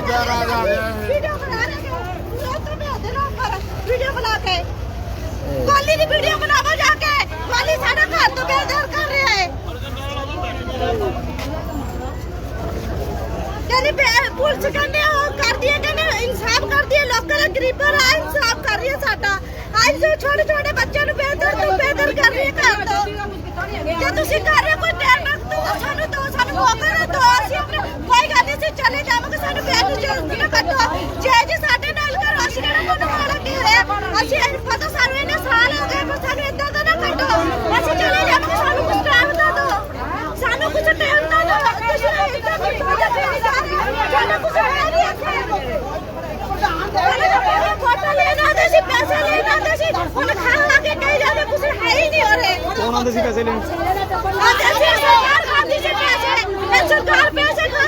Video ਬਣਾ ਰਹੇ ਹੋ ਲੋਕਾਂ ਨੇ ਉਹਦੇ ਨਾਲ ਕਰ। ਵੀਡੀਓ ਬਣਾ ਕੇ। ਕਾਲੀ ਦੀ ਵੀਡੀਓ ਬਣਾਵੋ ਜਾ ਕੇ ਕਾਲੀ ਸਾਡੇ ਘਰ ਤੋਂ ਬੇਦਰ ਕਰ ਰਿਹਾ ਹੈ ਕਹਿੰਦੇ ਬੇ- ਪੁਲਿਸ ਕਹਿੰਦੇ ਉਹ ਕਰਦੀ ਹੈ ਕਹਿੰਦੇ ਇਨਸਾਫ ਕਰਦੀ ਹੈ ਲੋਕਾਂ ਦਾ ਗਰੀਬਾਂ ਦਾ ਇਨਸਾਫ ਕਰ ਰਹੀ ਹੈ ਸਾਡਾ ਅੱਜ ਜੋ ਛੋਟੇ ਛੋਟੇ ਬੱਚਿਆਂ ਨੂੰ ਬੇਦਰ ਤੋਂ ਬੇਦਰ ਕਰ ਰਹੀ ਹੈ ਘਰ ਤੋਂ ਜੇ ਤੁਸੀਂ ਕਰ ਰਹੇ ਹੋ ਕੋਈ ਟਾਈਮ ਨਾ ਤਾਂ ਸਾਨੂੰ ਦੋ ਸਾਨੂੰ ਮੌਕਾ ਨਾ ਦੋ ਅਸੀਂ ਆਪਣੇ ਕੋਈ ਗੱਲ ਨਹੀਂ ਅਸੀਂ ਚਲੇ ਜਾਵਾਂਗੇ ਸਾਨੂੰ ਬੈਠ ਨੂੰ ਜ਼ਰੂਰਤ ਨਾ ਕੱਟੋ ਜੇ ਜੀ ਸਾਡੇ ਨਾਲ ਕਰੋ ਅਸੀਂ ਕਿਹੜਾ ਕੋਈ ਮਾੜਾ ਕੀ ਹੋਇਆ ਅਸੀਂ ਇਹ ਪਤਾ ਸਾਨੂੰ ਇਹਨੇ ਸਾਲ ਹੋ ਗਏ ਪਰ ਸਾਨੂੰ ਇਦਾਂ ਦਾ ਨਾ ਕੱਟੋ ਅਸੀਂ ਚਲੇ ਜਾਵਾਂਗੇ ਸਾਨੂੰ ਕੁਝ ਟਾਈਮ ਨਾ ਦਿਓ ਸਾਨੂੰ ਕੁਝ ਟਾਈਮ ਨਾ ਦਿਓ ਤੁਸੀਂ ਇਦਾਂ ਦੀ ਸਾਨੂੰ ਕੁਝ ਹੈ ਨਹੀਂ ਇੱਥੇ ਫੋਟੋ ਲੈਣਾ ਤੇ ਸੀ ਪੈਸੇ ਲੈਣਾ ਤੇ ਸੀ ਹੁਣ ਖਾ ਲਾ ਕੇ ਕਹੀ ਜਾਂਦੇ ਕੁਝ ਹੈ ਹੀ ਨਹੀਂ ਹੋਰੇ ਕੌਣ ਆਉਂਦੇ ਸੀ ਪੈਸੇ ਲੈਣ ਅੱਜ ਅਸੀਂ ਸਰਕਾਰ ਖਾਂਦੀ ਸੀ ਪੈਸੇ ਇਹ ਸਰਕਾਰ ਪੈਸੇ ਖਾਂਦੀ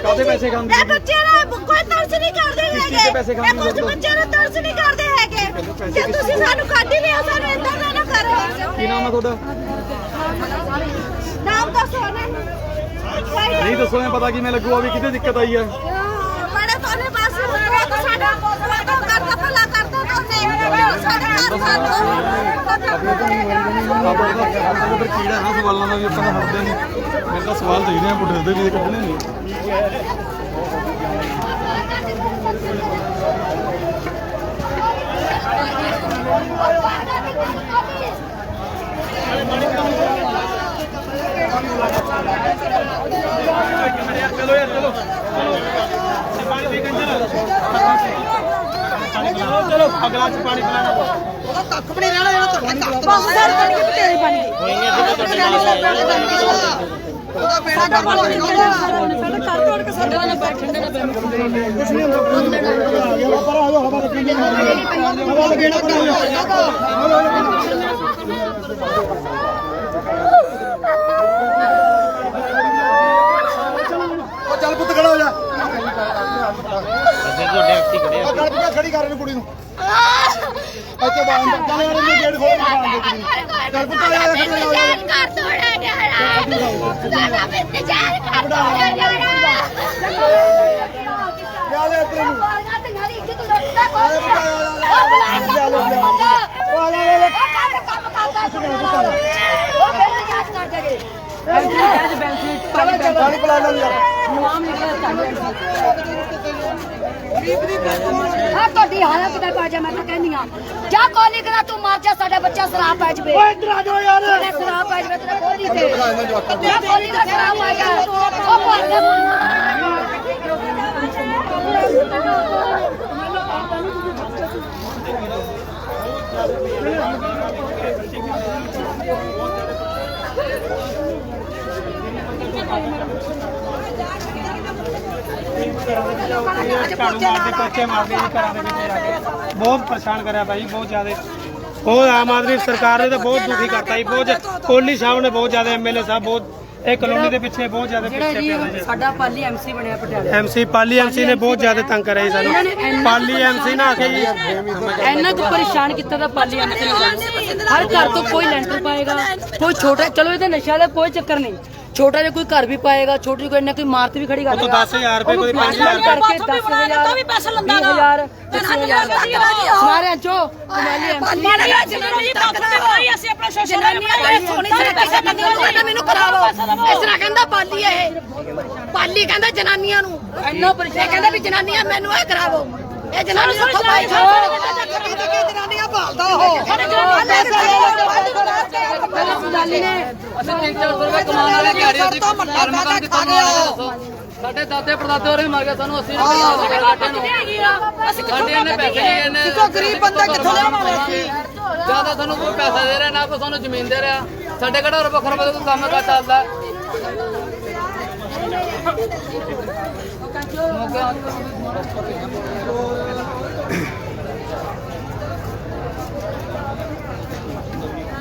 ਕਾਹਦੇ। ਪੈਸੇ ਖਾਂਦੀ ਇਹ? ਬੱਚੇ ਨਾ ਕੋਈ ਤਰਸ ਨਹੀਂ ਕਰਦੇ ਕਿਸ ਚੀਜ਼ ਹੈਗੇ ਦੇ ਪੈਸੇ ਖਾਂਦੀ ਇਹ ਕੁਝ ਸੀ? ਬੱਚੇ ਨੂੰ ਤਰਸ ਨਹੀਂ ਕਰਦੇ ਹੈਗੇ ਪੈਸੇ ਜੇ ਤੁਸੀਂ? ਸਾਨੂੰ ਕੱਢ ਹੀ ਲਿਆ ਸਾਨੂੰ ਇੰਦਾ ਨਾ ਨਾ ਕਰੋ ਕੀ ਨਾਮ ਹੈ ਤੁਹਾਡਾ ਨਾਮ ਦੱਸੋ ਨਾ ਨਹੀਂ ਦੱਸੋ ਐ ਪਤਾ ਕਿਵੇਂ ਲੱਗੂਗਾ ਵੀ ਕਿਤੇ ਦਿੱਕਤ ਆਈ ਹੈ ਬੜੇ ਤੋਨੇ ਬਸ ਉਹ ਤਾਂ ਸਾਡਾ ਭਲਾ ਕਰਦਾ ਤਾਂ ਕੀੜਾ ਨਾ ਸਵਾਲਾਂ ਦਾ ਵੀ ਆਪਾਂ ਤਾਂ ਹਟਦੇ ਨਹੀਂ ਮੇਰੇ ਤਾਂ ਸਵਾਲ ਚਾਹੀਦੇ ਆ ਪੁੱਠੇ ਦੇ ਵੀ ਕੱਢਣੇ ਨਹੀਂ ਚਲੋ ਯਾਰ ਚਲੋ ਪਾਣੀ ਪੀ ਕੇ ਚਲੋ ਚਲੋ ਅਗਲਾ ਚ ਪਾਣੀ ਪਿਲਾਣਾ ਬਹੁਤ ਸਾਰੇ ਪਾਣੀ ਦੇ ਤੇਰੇ ਪਾਣੀ ਸਾਡਾ ਪਾਣੀ ਨਿਕਲਿਆ ਸਾਡਾ ਘਰ ਤੋੜ ਕੇ ਸਾਡਾ ਨਾਲ ਬੈਠ ਠੰਡੇ ਨਾਲ ਉਹ ਚੱਲ ਪੁੱਤ ਖੜਾ ਹੋ ਜਾ ਅੱਛਾ ਤੁਹਾਡੇ ਅੱਖੀ ਖੜੇ ਆ ਕਰ ਇਹਨੂੰ ਕੁੜੀ ਨੂੰ। ਇੱਥੇ ਬਾਹਰ ਅੰਦਰ ਚੱਲ ਯਾਰ ਇਹਨੂੰ ਗੇਟ ਖੋਲ ਬਾਹਰ ਦੇ ਕੁੜੀ ਨੂੰ। ਚੱਲ ਪੁੱਤ ਆ ਜਾ ਖੜੀ ਹੋ ਜਾ ਕਰ ਤੋੜਿਆ ਜਾਣਾ ਸਾਡਾ ਵੀ ਇੰਤਜ਼ਾਰ ਕਰ ਤੋੜਿਆ ਜਾਣਾ ਲਿਆ ਲੈ ਇੱਧਰ ਨੂੰ। ਬਾਲਾਂ ਤੇ ਨਾਰੀ ਇੱਜ਼ਤ ਲੁੱਟਦਾ ਕੋਈ ਜਾ ਲੈ ਲੈ ਲੈ ਕੰਮ ਕਰਦਾ ਉਹ ਫਿਰ ਯਾਦ ਕਰ ਜਗੇ ਪਾਣੀ ਪਿਲਾ ਲੈ ਯਾਰ ਹਾਂ ਤੁਹਾਡੀ ਹਾਲਤ ਕਿਤੇ ਪਾ ਜਾ ਮੈਂ ਤਾਂ ਕਹਿੰਦੀ ਆ ਜਾ ਕੋਲੀ ਕਰਾ ਤੂੰ ਮਾਰ ਜਾ ਸਾਡਾ ਬੱਚਾ ਸ਼ਰਾਬ ਪੈ ਜਵੇ। ਓਏ ਇੱਧਰ ਆ ਜਾਓ ਯਾਰ। ਤੇਰੇ ਸ਼ਰਾਬ ਪੈ ਜਵੇ ਤੇਰੇ ਕੋਲੀ ਤੇ। ਜਾ ਕੋਲੀ ਦਾ ਸ਼ਰਾਬ ਪੈ ਗਿਆ। ਉਹ ਮਾਰ ਦੇ ਘਰਾਂ ਦੇ ਵਿੱਚ ਜਾ ਕੇ ਬਹੁਤ ਪਰੇਸ਼ਾਨ ਕਰਿਆ ਭਾਈ ਬਹੁਤ ਜ਼ਿਆਦਾ। ਬਹੁਤ ਆਮ ਆਦਮੀ ਸਰਕਾਰ ਨੇ ਤਾਂ ਬਹੁਤ ਦੁਖੀ ਕਰਤਾ ਜੀ ਬਹੁਤ ਕੋਹਲੀ ਸਾਹਿਬ ਨੇ ਬਹੁਤ ਜ਼ਿਆਦਾ ਐਮਐਲਏ ਸਾਹਿਬ ਬਹੁਤ ਇਹ ਕਲੋਨੀ ਦੇ ਪਿੱਛੇ ਬਹੁਤ ਜ਼ਿਆਦਾ ਪਿੱਛੇ ਪਿਆ ਸਾਡਾ ਪਾਲੀ ਐਮਸੀ ਬਣਿਆ ਪਟਿਆਲੇ। ਐਮਸੀ ਪਾਲੀ ਐਮਸੀ ਨੇ ਬਹੁਤ ਜ਼ਿਆਦਾ ਤੰਗ ਕਰਿਆ ਜੀ ਸਾਨੂੰ। ਪਾਲੀ ਐਮਸੀ ਨਾ ਆਖੇ ਜੀ। ਇੰਨਾ ਕੁ ਪਰੇਸ਼ਾਨ ਕੀਤਾ ਤਾਂ ਪਾਲੀ ਐਮਸੀ ਨੇ। ਹਰ ਘਰ ਤੋਂ ਕੋਈ ਲੈਂਟਰ ਪਾਏਗਾ ਕੋਈ ਛੋਟਾ ਚਲੋ ਇਹਦਾ ਨਸ਼ਾ ਦਾ ਕੋਈ ਚੱਕਰ ਨਹੀਂ। ਛੋਟਾ ਜਿਹਾ ਕੋਈ ਘਰ ਵੀ ਪਾਏਗਾ ਛੋਟੀ ਕੋਈ ਇੰਨਾ ਕੋਈ ਇਮਾਰਤ ਵੀ ਖੜੀ ਕਰ ਉਹ ਤੋਂ ਦੇਗਾ। 10000 ਰੁਪਏ ਕੋਈ ਉਹਨੂੰ 5000 ਰੁਪਏ ਕਰਕੇ 10000 ਤਾਂ ਵੀ ਪੈਸਾ ਲੰਦਾ 20000 ਸਾਰਿਆਂ ਚੋਂ ਪਾਲੀ ਕੋਈ ਅਸੀਂ ਆਪਣਾ ਸ਼ੋਸ਼ਣ ਮੈਨੂੰ ਕਰਾਵੋ ਇਸ ਤਰ੍ਹਾਂ ਕਹਿੰਦਾ ਪਾਲੀ ਇਹ। ਪਾਲੀ ਕਹਿੰਦਾ ਜਨਾਨੀਆਂ ਨੂੰ। ਇੰਨਾ ਪਰੇਸ਼ਾਨ ਇਹ ਕਹਿੰਦਾ ਵੀ ਜਨਾਨੀਆਂ ਮੈਨੂੰ ਇਹ ਕਰਾਵੋ। ਇਹ ਜਨਾਨੀਆਂ ਤੋਂ ਪਾਈ ਜਨਾਨੀਆਂ ਭਾਲਦਾ ਉਹ। ਸਾਡੇ ਪਹਿਲਾਂ ਸੁਜਾਲੀ ਨੇ। ਅਸੀਂ 3-400 ਰੁਪਏ ਕਮਾਉਣ ਵਾਲੇ ਕਹਿ ਰਹੇ ਸੀ ਘਰ ਮਕਾਨ ਕਿੱਥੋਂ ਲਵਾਇਆ ਦੱਸੋ। ਸਾਡੇ ਦਾਦੇ ਪੜਦਾਦੇ ਹੋਰੇ ਮਰ ਗਏ ਸਾਨੂੰ 80 ਰੁਪਏ ਸਾਡੇ ਨੂੰ। ਅਸੀਂ ਸਾਡੇ ਇਹਨੇ ਪੈਸੇ ਨਹੀਂ ਇਹਨੇ ਕਿੱਥੋਂ ਗਰੀਬ ਬੰਦਾ ਕਿੱਥੋਂ ਲਿਆਵਾਂਗੇ ਅਸੀਂ? ਜ਼ਿਆਦਾ ਸਾਨੂੰ ਕੋਈ ਪੈਸਾ ਦੇ ਰਿਹਾ ਨਾ ਕੋਈ ਸਾਨੂੰ ਜ਼ਮੀਨ ਦੇ ਰਿਹਾ। ਸਾਡੇ ਕਿਹੜਾ ਰੁਪਏ ਖਰਬੇ ਦਾ ਕੋਈ ਕੰਮ ਕਾ ਚੱਲਦਾ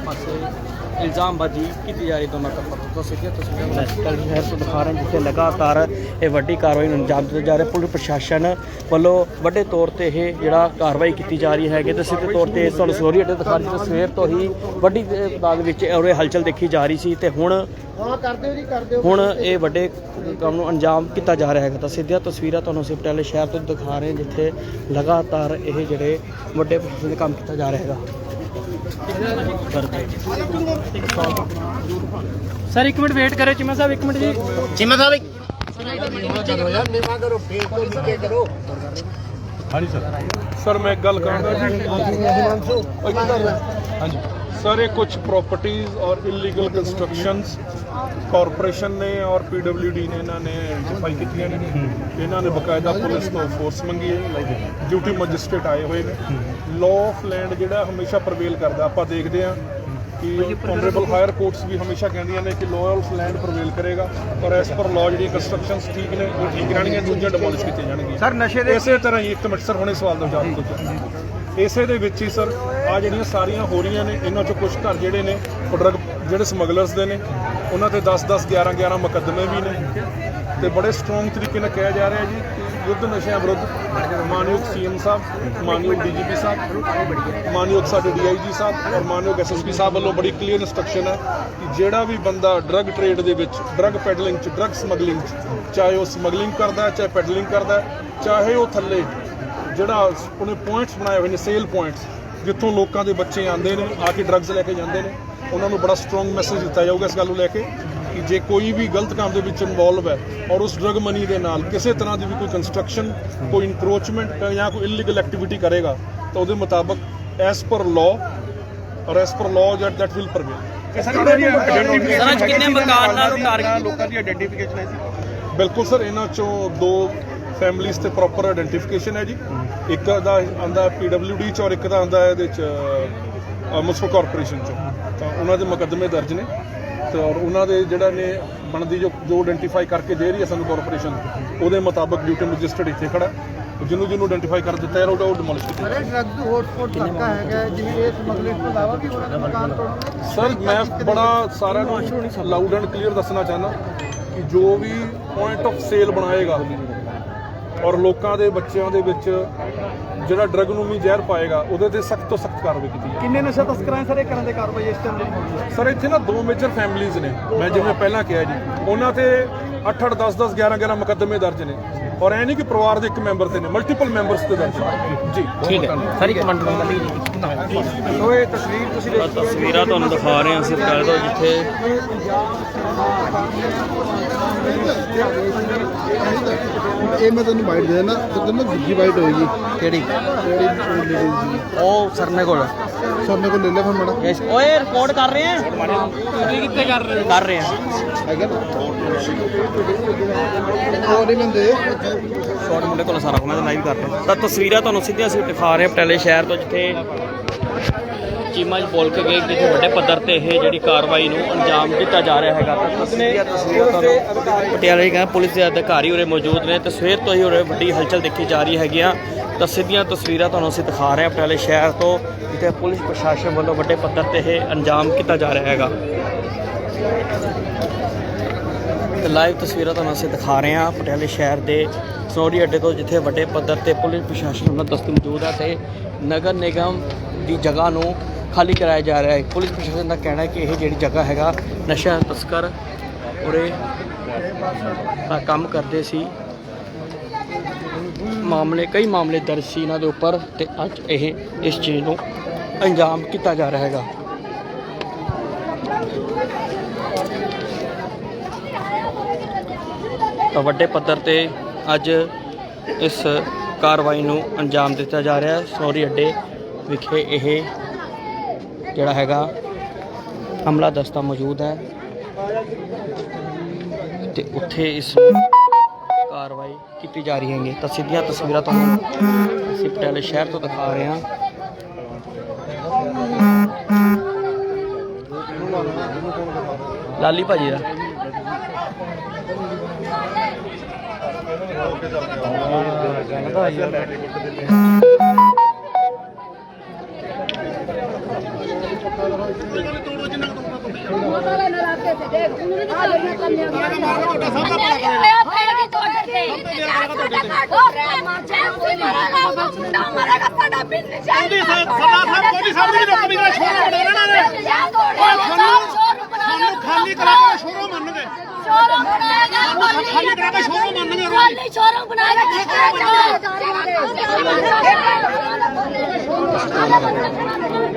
Pasayı ਇਲਜ਼ਾਮਬਾਜ਼ੀ ਕੀਤੀ ਜਾ ਰਹੀ ਦੋਨਾਂ ਤਰਫੋਂ ਤੋਂ। ਸਿੱਧੀਆਂ ਤਸਵੀਰਾਂ ਨੈਸ਼ਨਲ ਸ਼ਹਿਰ ਤੋਂ ਦਿਖਾ ਰਹੇ ਹਾਂ ਜਿੱਥੇ ਲਗਾਤਾਰ ਇਹ ਵੱਡੀ ਕਾਰਵਾਈ ਨੂੰ ਅੰਜਾਮ ਦਿੱਤਾ ਜਾ ਰਿਹਾ। ਪੁਲਿਸ ਪ੍ਰਸ਼ਾਸਨ ਵੱਲੋਂ ਵੱਡੇ ਤੌਰ ਤੇ ਇਹ ਜਿਹੜਾ ਕਾਰਵਾਈ ਕੀਤੀ ਜਾ ਰਹੀ ਹੈਗੀ ਤੇ ਸਿੱਧੇ ਤੌਰ ਤੇ ਤੁਹਾਨੂੰ ਸੋਰੀ ਅੱਡੇ ਦਿਖਾ ਰਹੀ ਸਵੇਰ ਤੋਂ ਹੀ ਵੱਡੀ ਤਾਦਾਦ ਵਿੱਚ ਉਰੇ ਹਲਚਲ ਦੇਖੀ ਜਾ ਰਹੀ ਸੀ ਤੇ ਹੁਣ ਹਾਂ ਕਰਦੇ ਹੋ ਜੀ ਕਰਦੇ ਹੋ। ਹੁਣ ਇਹ ਵੱਡੇ ਕੰਮ ਨੂੰ ਅੰਜਾਮ ਕੀਤਾ ਜਾ ਰਿਹਾ ਹੈਗਾ। ਤਾਂ ਸਿੱਧੀਆਂ ਤਸਵੀਰਾਂ ਤੁਹਾਨੂੰ ਅਸੀਂ ਪਟਿਆਲੇ ਸ਼ਹਿਰ ਤੋਂ ਦਿਖਾ ਰਹੇ ਜਿੱਥੇ ਲਗਾਤਾਰ ਇਹ ਜਿਹੜੇ ਵੱਡੇ ਕੰਮ ਕੀਤਾ ਜਾ ਰਿਹਾ ਹੈਗਾ। ਸਰ ਇੱਕ ਮਿੰਟ ਵੇਟ ਕਰਿਓ ਚਿਮਾ ਸਾਹਿਬ ਇੱਕ ਮਿੰਟ ਜੀ। ਸਰ। ਮੈਂ ਇੱਕ ਗੱਲ ਕਰਾਂਗਾ ਜੀ। ਹਾਂਜੀ। ਸਰ ਇਹ ਕੁਝ ਪ੍ਰਾਪਰਟੀਆਂ ਔਰ ਇਲੀਗਲ ਕੰਸਟਰਕਸ਼ਨਸ ਕਾਰਪੋਰੇਸ਼ਨ ਨੇ ਔਰ ਪੀਡਬਲਯੂਡੀ ਨੇ ਇਹਨਾਂ ਨੇ ਆਈਡੈਂਟੀਫਾਈ ਕੀਤੀਆਂ ਨੇ। ਇਹਨਾਂ ਨੇ ਬਕਾਇਦਾ ਪੁਲਿਸ ਤੋਂ ਫੋਰਸ ਮੰਗੀ ਹੈ। ਡਿਊਟੀ ਮੈਜਿਸਟ੍ਰੇਟ ਆਏ ਹੋਏ ਨੇ। ਲਾਅ ਆਫ ਲੈਂਡ ਜਿਹੜਾ ਹਮੇਸ਼ਾ ਪ੍ਰਵੇਲ ਕਰਦਾ। ਆਪਾਂ ਦੇਖਦੇ ਹਾਂ ਕਿ ਆਨਰੇਬਲ ਹਾਇਰ ਕੋਰਟਸ ਵੀ ਹਮੇਸ਼ਾ ਕਹਿੰਦੀਆਂ ਨੇ ਕਿ ਲਾਅ ਆਫ ਲੈਂਡ ਪ੍ਰਵੇਲ ਕਰੇਗਾ ਔਰ ਐਸ ਪਰ ਲਾਅ ਜਿਹੜੀਆਂ ਕੰਸਟਰਕਸ਼ਨਸ ਠੀਕ ਨੇ ਉਹ ਠੀਕ ਰਹਿਣਗੀਆਂ ਦੂਜੀਆਂ ਡਿਮੋਲਿਸ਼ ਕੀਤੀਆਂ ਜਾਣਗੀਆਂ। ਸਰ ਨਸ਼ੇ ਦੇ ਇਸੇ ਤਰ੍ਹਾਂ ਹੀ ਇੱਕ ਮਿੰਟ ਸਰ ਹੁਣੇ ਸਵਾਲ ਦਾ ਜਵਾਬ ਦਿਓ। ਇਸੇ ਦੇ ਵਿੱਚ ਹੀ ਸਰ ਆ ਜਿਹੜੀਆਂ ਸਾਰੀਆਂ ਹੋ ਰਹੀਆਂ ਨੇ ਇਹਨਾਂ ਚੋਂ ਕੁਝ ਘਰ ਜਿਹੜੇ ਨੇ ਡਰਗ ਜਿਹੜੇ ਸਮਗਲਰਸ ਦੇ ਨੇ ਉਹਨਾਂ ਤੇ 10 10 11 11 ਮੁਕੱਦਮੇ ਵੀ ਨੇ। ਤੇ ਬੜੇ ਸਟਰੋਂਗ ਤਰੀਕੇ ਨਾਲ ਕਿਹਾ ਜਾ ਰਿਹਾ ਜੀ। ਕਿ ਯੁੱਧ ਨਸ਼ਿਆਂ ਵਿਰੁੱਧ। ਮਾਨਯੋਗ ਸੀਐਮ ਸਾਹਿਬ, ਮਾਨਯੋਗ ਡੀਜੀਪੀ ਸਾਹਿਬ, ਮਾਨਯੋਗ ਸਾਡੇ ਡੀਆਈਜੀ ਸਾਹਿਬ ਔਰ ਮਾਨਯੋਗ ਐਸਐਸਪੀ ਸਾਹਿਬ ਵੱਲੋਂ ਬੜੀ ਕਲੀਅਰ ਇਨਸਟਰਕਸ਼ਨ ਹੈ ਕਿ ਜਿਹੜਾ ਵੀ ਬੰਦਾ ਡਰੱਗ ਟ੍ਰੇਡ ਦੇ ਵਿੱਚ ਡਰੱਗ ਪੈਡਲਿੰਗ ਚ ਡਰੱਗ ਸਮਗਲਿੰਗ ਚ, ਚਾਹੇ ਉਹ ਸਮਗਲਿੰਗ ਕਰਦਾ ਚਾਹੇ ਪੈਡਲਿੰਗ ਕਰਦਾ ਚਾਹੇ ਉਹ ਥੱਲੇ ਜਿਹੜਾ ਉਹਨੇ ਪੁਆਇੰਟਸ ਬਣਾਏ ਹੋਏ ਨੇ ਸੇਲ ਪੁਆਇੰਟਸ ਜਿੱਥੋਂ ਲੋਕਾਂ ਦੇ ਬੱਚੇ ਆਉਂਦੇ ਨੇ, ਆ ਕੇ ਡਰੱਗਸ ਲੈ ਕੇ ਜਾਂਦੇ ਨੇ, ਉਹਨਾਂ ਨੂੰ ਬੜਾ ਸਟਰੋਂਗ ਮੈਸੇਜ ਦਿੱਤਾ ਜਾਊਗਾ ਇਸ ਗੱਲ ਨੂੰ ਲੈ ਕੇ। ਕਿ ਜੇ ਕੋਈ ਵੀ ਗਲਤ ਕੰਮ ਦੇ ਵਿੱਚ ਇਨਵੋਲਵ ਹੈ ਔਰ ਉਸ ਡਰਗ ਮਨੀ ਦੇ ਨਾਲ ਕਿਸੇ ਤਰ੍ਹਾਂ ਦੀ ਵੀ ਕੋਈ ਕੰਸਟਰਕਸ਼ਨ ਕੋਈ ਇਨਕਰੋਚਮੈਂਟ ਜਾਂ ਕੋਈ ਇਲੀਗਲ ਐਕਟੀਵਿਟੀ ਕਰੇਗਾ ਤਾਂ ਉਹਦੇ ਮੁਤਾਬਕ as per law or as per law jet that will prevail sir ਅੱਜ ਕਿੰਨੇ ਮਕਾਨ ਨਾਲ ਟਾਰਗੇਟ ਲੋਕਾਂ ਦੀ ਆਇਡੈਂਟੀਫਿਕੇਸ਼ਨ ਹੈ ਜੀ। ਬਿਲਕੁਲ ਸਰ ਇਹਨਾਂ ਚੋਂ ਦੋ ਫੈਮਿਲੀਜ਼ ਤੇ ਪ੍ਰੋਪਰ ਆਇਡੈਂਟੀਫਿਕੇਸ਼ਨ ਹੈ ਜੀ। ਇੱਕ ਦਾ ਆਂਦਾ ਪੀਡਬਲਯੂਡੀ ਚ ਔਰ ਇੱਕ ਦਾ ਆਂਦਾ ਇਹਦੇ ਚ ਮੁਨਸਪਲ ਕਾਰਪੋਰੇਸ਼ਨ ਚ। ਤਾਂ ਉਹਨਾਂ ਦੇ ਮੁਕੱਦਮੇ ਦਰਜ ਨੇ। ਤੇ ਔਰ ਉਹਨਾਂ ਦੇ ਜਿਹੜਾ ਨੇ ਬਣਦੀ ਜੋ ਜੋ ਆਇਡੈਂਟੀਫਾਈ ਕਰਕੇ ਦੇ ਰਹੀ ਹੈ ਸਾਨੂੰ ਕਾਰਪੋਰੇਸ਼ਨ ਉਹਦੇ ਮੁਤਾਬਕ ਡਿਊਟੀ ਮੈਜਿਸਟਰੇਟ ਇੱਥੇ ਖੜਾ ਹੈ। ਜਿਹਨੂੰ ਜਿਹਨੂੰ ਆਇਡੈਂਟੀਫਾਈ ਕਰ ਦਿੱਤਾ ਯਾਰ ਉਹਦਾ ਉਹ ਡਿਮੋਲਿਸ਼ ਕੀਤਾ ਜਾਏਗਾ। ਡਰੱਗ ਹੌਟਸਪੌਟ ਇਲਾਕਾ ਹੈਗਾ ਜਿਵੇਂ ਇਹ ਸਮਗਲਿੰਗ ਤੋਂ ਇਲਾਵਾ ਵੀ ਉਹਨਾਂ ਦੇ ਮਕਾਨ ਤੋੜਨਗੇ ਸਰ ਮੈਂ ਬੜਾ ਸਾਰਿਆਂ ਨੂੰ ਲਾਊਡ ਐਂਡ ਕਲੀਅਰ ਦੱਸਣਾ ਚਾਹੁੰਦਾ ਕਿ ਜੋ ਵੀ ਪੁਆਇੰਟ ਆਫ ਸੇਲ ਬਣਾਏਗਾ ਔਰ ਲੋਕਾਂ ਦੇ ਬੱਚਿਆਂ ਦੇ ਵਿੱਚ ਜਿਹੜਾ ਡਰਗ ਨੂੰ ਵੀ ਜ਼ਹਿਰ ਪਾਏਗਾ ਉਹਦੇ ਤੇ ਸਖਤ ਤੋਂ ਸਖਤ ਕਾਰਵਾਈ ਕੀਤੀ ਜਾਏ ਕਿੰਨੇ ਨਸ਼ਾ ਤਸਕਰਾਂ ਸਰ ਇਹ ਕਰਨ ਦੇ ਕਾਰਵਾਈ ਇਸ ਟਾਈਮ ਜਿਹੜੀ ਸਰ ਇੱਥੇ ਨਾ ਦੋ ਮੇਜਰ ਫੈਮਿਲੀਆਂ ਨੇ। ਮੈਂ ਜਿਵੇਂ ਪਹਿਲਾਂ ਕਿਹਾ ਜੀ ਉਹਨਾਂ ਤੇ 8 8 10 10 11 11 ਮੁਕੱਦਮੇ ਦਰਜ ਨੇ। ਔਰ ਐ ਨਹੀਂ ਕਿ ਪਰਿਵਾਰ ਦੇ ਇੱਕ ਮੈਂਬਰ ਤੇ ਨੇ ਮਲਟੀਪਲ ਮੈਂਬਰਸ ਤੇ ਦਰਜ ਜੀ ਠੀਕ ਹੈ। ਸਰ ਇੱਕ ਮਿੰਟ ਸੋ ਇਹ ਤਸਵੀਰ ਤੁਸੀਂ ਤਾਂ ਤਸਵੀਰਾਂ ਤੁਹਾਨੂੰ ਦਿਖਾ ਰਹੇ ਹਾਂ ਅਸੀਂ ਪਟਿਆਲੇ ਤੋਂ ਜਿੱਥੇ ਇਹ ਮੈਂ ਤੈਨੂੰ ਬਾਈਟ ਦੇ ਦੇਣਾ ਤੇ ਤੈਨੂੰ ਦੂਜੀ ਬਾਈਟ ਹੋਏਗੀ। ਕਿਹੜੀ? ਜਿਹੜੀ ਉਹ ਸਰਨੇ ਕੋਲ। ਸਾਹਮਣੇ ਕੋਲ ਲੈ ਲੈ ਫਿਰ ਮੜਾ ਇਸ ਓਏ ਰਿਕਾਰਡ ਕਰ ਰਹੇ ਆ ਕਿੱਥੇ ਕਰ ਰਹੇ ਕਰ ਰਹੇ ਆ ਹੈਗਾ ਨਾ? ਉਹ ਨਹੀਂ ਲੈਂਦੇ। ਸ਼ਾਰਟ ਮੁੰਡੇ ਕੋਲ ਸਾਰਾ ਮੈਂ ਤਾਂ ਲਾਈਵ ਕਰ ਰਿਹਾ ਤਾਂ ਤਸਵੀਰਾਂ ਤੁਹਾਨੂੰ ਸਿੱਧੀਆਂ ਅਸੀਂ ਦਿਖਾ ਰਹੇ ਹਾਂ ਪਟਿਆਲੇ ਸ਼ਹਿਰ ਤੋਂ ਜਿੱਥੇ ਚੀਮਾ ਜੀ ਬੋਲ ਕੇ ਗਏ ਕਿ ਵੱਡੇ ਪੱਧਰ ਤੇ ਇਹ ਜਿਹੜੀ ਕਾਰਵਾਈ ਨੂੰ ਅੰਜਾਮ ਦਿੱਤਾ ਜਾ ਰਿਹਾ ਹੈਗਾ। ਤਾਂ ਤਸਵੀਰਾਂ ਤਸਵੀਰਾਂ ਤੁਹਾਨੂੰ ਪਟਿਆਲੇ ਦੇ ਪੁਲਿਸ ਦੇ ਅਧਿਕਾਰੀ ਉਰੇ ਮੌਜੂਦ ਨੇ। ਤੇ ਸਵੇਰ ਤੋਂ ਹੀ ਉਰੇ ਵੱਡੀ ਹਲਚਲ ਦੇਖੀ ਜਾ ਰਹੀ ਹੈਗੀ ਆ। ਤਾਂ ਸਿੱਧੀਆਂ ਤਸਵੀਰਾਂ ਤੁਹਾਨੂੰ ਅਸੀਂ ਦਿਖਾ ਰਹੇ ਹਾਂ ਪਟਿਆਲੇ ਸ਼ਹਿਰ ਤੋਂ ਜਿੱਥੇ ਪੁਲਿਸ ਪ੍ਰਸ਼ਾਸਨ ਵੱਲੋਂ ਵੱਡੇ ਪੱਧਰ ਤੇ ਇਹ ਅੰਜਾਮ ਕੀਤਾ ਜਾ ਰਿਹਾ ਹੈਗਾ। ਲਾਈਵ ਤਸਵੀਰਾਂ ਤੁਹਾਨੂੰ ਅਸੀਂ ਦਿਖਾ ਰਹੇ ਹਾਂ ਪਟਿਆਲੇ ਸ਼ਹਿਰ ਦੇ ਸਨੋਰੀ ਅੱਡੇ ਤੋਂ, ਜਿੱਥੇ ਵੱਡੇ ਪੱਧਰ ਤੇ ਪੁਲਿਸ ਪ੍ਰਸ਼ਾਸਨ ਵੱਲੋਂ ਦਸਤ ਮੌਜੂਦ ਹੈ ਤੇ ਨਗਰ ਨਿਗਮ ਦੀ ਜਗ੍ਹਾ ਨੂੰ ਖਾਲੀ ਕਰਾਇਆ ਜਾ ਰਿਹਾ ਹੈ। ਪੁਲਿਸ ਪ੍ਰਸ਼ਾਸਨ ਦਾ ਕਹਿਣਾ ਹੈ ਕਿ ਇਹ ਜਿਹੜੀ ਜਗ੍ਹਾ ਹੈਗਾ, ਨਸ਼ਾ ਤਸਕਰ ਉਰੇ ਦਾ ਕੰਮ ਕਰਦੇ ਸੀ। ਮਾਮਲੇ, ਕਈ ਮਾਮਲੇ ਦਰਜ ਸੀ ਇਹਨਾਂ ਦੇ ਉੱਪਰ ਤੇ ਅੱਜ ਇਹ ਇਸ ਚੀਜ਼ ਨੂੰ ਅੰਜਾਮ ਕੀਤਾ ਜਾ ਰਿਹਾ ਹੈਗਾ। ਵੱਡੇ ਪੱਧਰ ਤੇ ਅੱਜ ਇਸ ਕਾਰਵਾਈ ਨੂੰ ਅੰਜਾਮ ਦਿੱਤਾ ਜਾ ਰਿਹਾ ਹੈ। ਸੌਰੀ ਅੱਡੇ ਵਿਖੇ ਇਹ ਜਿਹੜਾ ਹੈਗਾ ਹਮਲਾ ਦਸਤਾ ਮੌਜੂਦ ਹੈ ਤੇ ਉੱਥੇ ਇਸ ਕਾਰਵਾਈ ਕੀਤੀ ਜਾ ਰਹੀ ਹੈਗੀ। ਤਾਂ ਸਿੱਧੀਆਂ ਤਸਵੀਰਾਂ ਤੁਹਾਨੂੰ ਅਸੀਂ ਪਟਿਆਲੇ ਸ਼ਹਿਰ ਤੋਂ ਦਿਖਾ ਰਹੇ ਹਾਂ। ਲਾਲੀ ਭਾਜੀ ਦਾ ਹੋਇਆ ਫੇਰ ਕੀ ਤੁਹਾਡੇ ਤੇ ਮਰੇਗਾ ਸਾਡਾ ਬਿਜ਼ਨਸ ਜਲਦੀ ਸਰਦਾਰ ਸਾਹਿਬ ਕੋਈ ਸਾਹਿਬ ਦੀ ਨੌਕਰੀ ਦਾ ਸ਼ੋਰੂਮ ਬਣਾਉਣਾ ਨੇ ਸਾਨੂੰ ਖਾਲੀ ਕਰਾ ਕੇ ਸ਼ੋਰੂਮ ਮੰਨਗੇ ਸ਼ੋਰੂਮ ਬਣਾਏਗਾ ਖਾਲੀ ਕਰਾ ਕੇ ਸ਼ੋਰੂਮ ਸ਼ੋਰੂਮ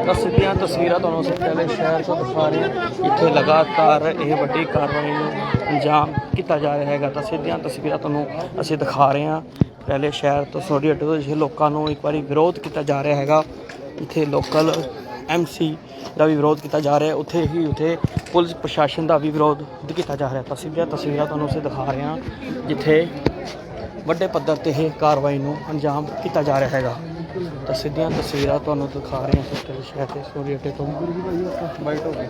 ਤਾਂ ਸਿੱਧੀਆਂ ਤਸਵੀਰਾਂ ਤੁਹਾਨੂੰ ਅਸੀਂ ਪਹਿਲੇ ਸ਼ਹਿਰ ਤੋਂ ਦਿਖਾ ਰਹੇ ਹਾਂ ਇੱਥੇ ਲਗਾਤਾਰ ਇਹ ਵੱਡੀ ਕਾਰਵਾਈ ਨੂੰ ਅੰਜਾਮ ਕੀਤਾ ਜਾ ਰਿਹਾ ਹੈਗਾ। ਤਾਂ ਸਿੱਧੀਆਂ ਤਸਵੀਰਾਂ ਤੁਹਾਨੂੰ ਅਸੀਂ ਦਿਖਾ ਰਹੇ ਹਾਂ। ਪਹਿਲੇ ਸ਼ਹਿਰ ਤੋਂ ਸੋਡੀ ਅੱਡੇ ਤੋਂ ਜਿਹੇ ਲੋਕਾਂ ਨੂੰ ਇੱਕ ਵਾਰੀ ਵਿਰੋਧ ਕੀਤਾ ਜਾ ਰਿਹਾ ਹੈਗਾ। ਇੱਥੇ ਲੋਕਲ ਐਮਸੀ ਦਾ ਵੀ ਵਿਰੋਧ ਕੀਤਾ ਜਾ ਰਿਹਾ ਹੈ। ਉੱਥੇ ਹੀ ਉੱਥੇ ਪੁਲਿਸ ਪ੍ਰਸ਼ਾਸਨ ਦਾ ਵੀ ਵਿਰੋਧ ਕੀਤਾ ਜਾ ਰਿਹਾ ਤਾਂ ਸਿੱਧੀਆਂ ਤਸਵੀਰਾਂ ਤੁਹਾਨੂੰ ਅਸੀਂ ਦਿਖਾ ਰਹੇ ਹਾਂ ਜਿੱਥੇ ਵੱਡੇ ਪੱਧਰ ਤੇ ਇਹ ਕਾਰਵਾਈ ਨੂੰ ਅੰਜਾਮ ਕੀਤਾ ਜਾ ਰਿਹਾ ਹੈਗਾ ਤਾਂ ਸਿੱਧੀਆਂ ਤਸਵੀਰਾਂ ਤੁਹਾਨੂੰ ਦਿਖਾ ਰਹੇ ਹਾਂ ਸੱਤੇ ਸ਼ਹਿਰ ਦੇ ਸੋਰੀ ਅੱਡੇ ਤੋਂ ਬਾਈਟ ਹੋ ਗਈ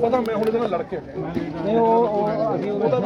ਪਤਾ ਮੈਂ ਹੁਣ ਇਹਦੇ ਨਾਲ ਲੜ ਕੇ ਨਹੀਂ ਉਹ ਉਹਦਾ